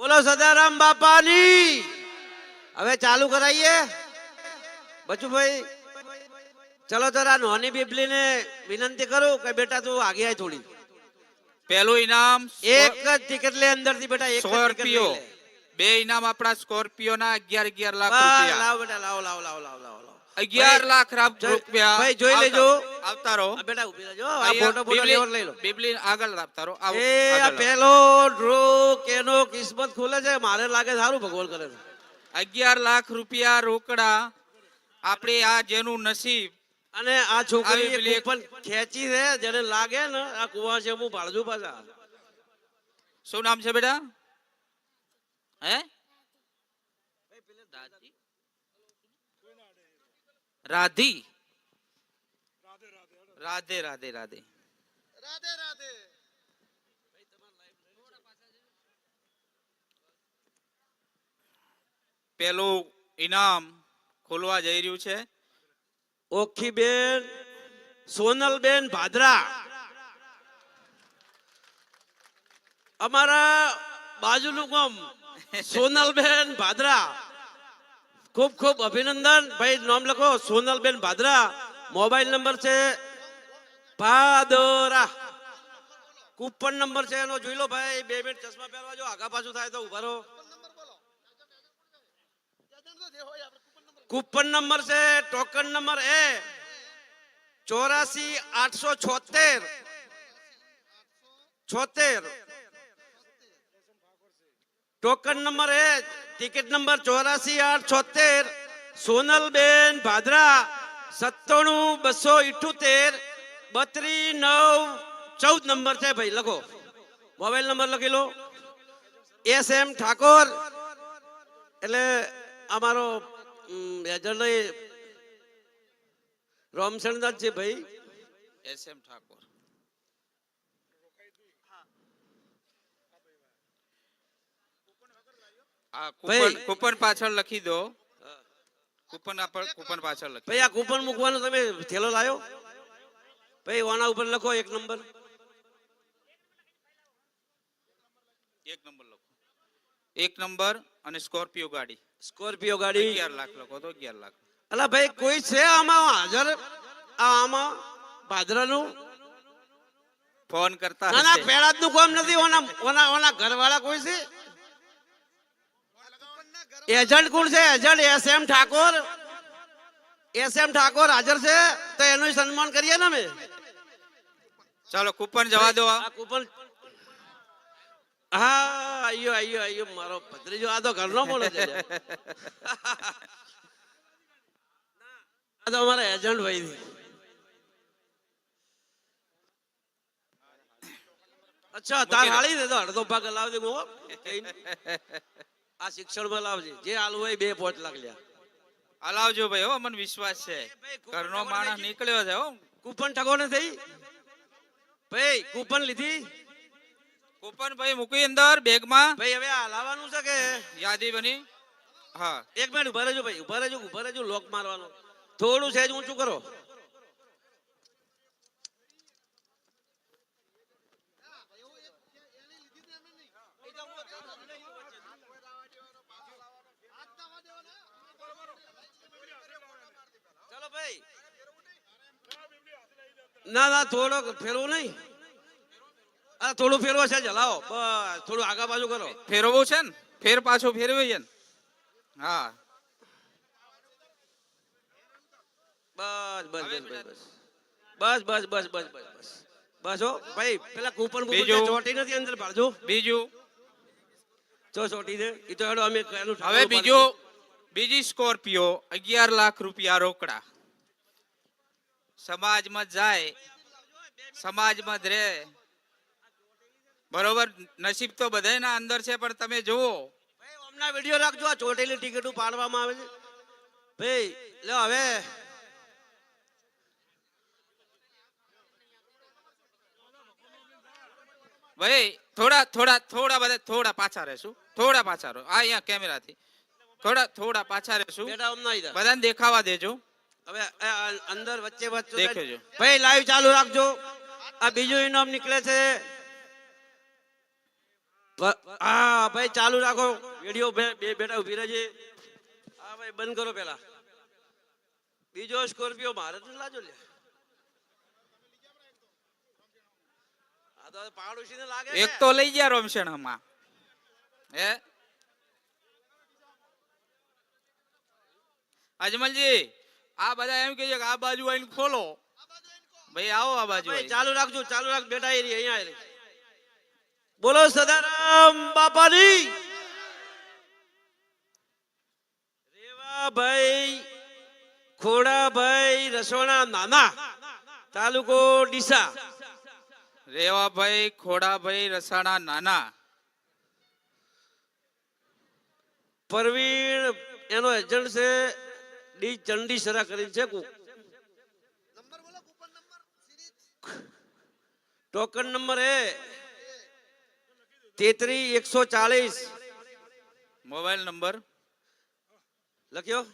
બોલો સદારામ બાપાની. હવે ચાલુ કરાઈએ. બચુભાઈ ચલો જરા નોની બીબલીને વિનંતી કરું કે બેટા તું આગે આય થોડી. પહેલું ઇનામ એક જ ટિકિટ લે અંદરથી બેટા એક સ્કોર્પિયો. બે ઇનામ આપણા સ્કોર્પિયો ના અગિયાર અગિયાર લાખ બસ, રૂપિયા. લાવ બેટા લાવ લાવ લાવ લાવ લાવ. લાવો. અગિયાર લાખ રાપ- જોઈ- રૂપિયા. ભાઈ, જોઈ લેજો. આવતા રહો બેટા ઊભી રહેજો. આ ફોટો ફોટો લેવર લઈ લો. બિબલી આગળ આપતા રહો આવો, એ આ પેલો ડ્રો કેનો કિસ્મત ખુલે છે. મારે લાગે સારું ભગવાન કરે છે. અગિયાર લાખ રૂપિયા રોકડા. આપણે આ જેનું નસીબ. અને આ છોકરી કૂપન ખેંચી છે જેને લાગે ને આ કુવા છે હું ભાળજુ પાછા. શું નામ છે બેટા? હે? રાધી. રાધે રાધે રાધે. રાધે રાધે. પેલું ઇનામ ખોલવા જઈ રહ્યું છે. ઓખી બેન સોનલ બેન ભાદરા. અમારા બાજુનું ગામ સોનલબેન ભાદરા. ખૂબ ખૂબ અભિનંદન. ભાઈ નામ લખો. સોનલ બેન ભાદરા. મોબાઈલ નંબર છે ભાદરા કૂપન નંબર છે એનો જોઈ લો ભાઈ, બે મિનિટ ચશ્મા પહેરવા જો આગા પાછું થાય તો ઊભા રહો. કૂપન નંબર છે, ટોકન નંબર એ ચોરાસી આઠસો છોતેર. છોતેર. ટોકન નંબર એ, ટિકિટ નંબર ચોરાસી આઠ છોતેર. સોનલબેન ભાદરા, સત્તાણું બસો ઇઠ્ઠોતેર બત્રી નવ ચૌદ નંબર છે ભાઈ લખો. મોબાઈલ નંબર લખી લો. S M Thakor. એટલે અમારો એજન્ટ રોમશણદાસ છે ભાઈ. S M Thakor. કૂપન પાછળ લખી દો. કૂપન કૂપન પાછળ લખી ભાઈ આ કૂપન મૂકવાનો તમે થેલો લાયો. ભાઈ ઓના ઉપર લખો એક નંબર. એક નંબર લખો. એક નંબર અને સ્કોર્પિયો ગાડી. સ્કોર્પિયો ગાડી. અગિયાર લાખ લખો તો અગિયાર લાખ. અલા ભાઈ કોઈ છે આમાં હાજર? આમાં ભાદરાનું? ફોન કરતા ના ના જ નું કામ નથી ઓના ઓના ઓના ઘરવાળા કોઈ છે? એજન્ટ કોણ છે? Agent S M Thakor. S M Thakor હાજર છે તો એનું સન્માન કરીએ ને અમે? ચાલો કૂપન જવા દો આ કૂપન હા આયો આયો આયો મારો ભત્રીજો આ તો ઘરનો બોલે છે. આ તો અમારા એજન્ટ ભાઈ છે. અચ્છા તાર હાળી દે તો અડધો ભાગ હું હો. કહીને. આ શિક્ષણમાં લાવજે. જે હાલવું હોય બે પોચ લાખ લ્યા. હલાવજો ભાઈ હો મને વિશ્વાસ છે. ઘરનો માણસ નીકળ્યો છે હો. કૂપન ઠગો ને થઈ? ભાઈ કૂપન લીધી? કૂપન ભાઈ મૂકી અંદર બેગમાં. ભાઈ હવે આ લાવવાનું છે કે? યાદી બની. હા. એક મિનિટ ઊભા રહેજો ભાઈ ઊભા રહેજો ઊભા રહેજો લોક મારવાનો. થોડું સહેજ ઊંચું કરો. ચલો ભાઈ. ના ના થોડો ફેરવો નહીં. આ થોડું ફેરવો છે હલાવો બસ થોડું આગા બાજુ કરો. ફેરવવું છે ને? ફેર પાછો ફેરવે છે ને? હા. બસ બસ બસ બસ બસ. બસ બસ બસ બસ બસ બસ. હો. ભાઈ પેલા કૂપન બીજું? ચોટી નથી અંદર પાડજો. બીજું? ચો ચોટી દે. એ તો હેડો અમે હવે બીજો બીજી સ્કોર્પિયો અગિયાર લાખ રૂપિયા રોકડા. સમાજમાં જાય સમાજમાં જ રહે. બરોબર? નસીબ તો બધાયના અંદર છે પણ તમે જુઓ. ભાઈ હમણાં વીડિયો રાખજો આ ચોટેલી ટિકિટો પાડવામાં આવે છે. ભાઈ લો હવે. ભાઈ થોડા થોડા થોડા બધા થોડા પાછા રહેશું. થોડા પાછા રહો. આ અહીંયા કેમેરાથી. થોડા થોડા પાછા રહેશું. બધાને દેખાવા દેજો. હવે અંદર વચ્ચે વચ્ચે દેખજો. ભાઈ લાઈવ ચાલુ રાખજો. આ બીજું ઇનામ નીકળે છે. હા ભાઈ ચાલુ રાખો. વીડિયો બે બેટા ઊભી રહેજે. હા ભાઈ બંધ કરો પેલા. બીજો સ્કોર્પિયો જ લાજો લે. એક તો લઈ ગયા રોમશેણામાં હે? અજમલજી આ બધા એમ કે છે કે આ બાજુ આવીને ખોલો. ભાઈ આવો આ બાજુ ચાલુ રાખજો ચાલુ રાખ બેટા એ અહીંયા બોલો સદારામ બાપાની. રેવાભાઈ ખોડાભાઈ રસોણા નાના તાલુકો ડીસા. રેવાભાઈ ખોડાભાઈ રસાણા નાના. પરવીણ એનો એજન્ટ છે ડી ચંડીસરા કરી છે કુ. ટોકન નંબર એ તેત્રી એકસો ચાલીસ. Mobile number. લખ્યો?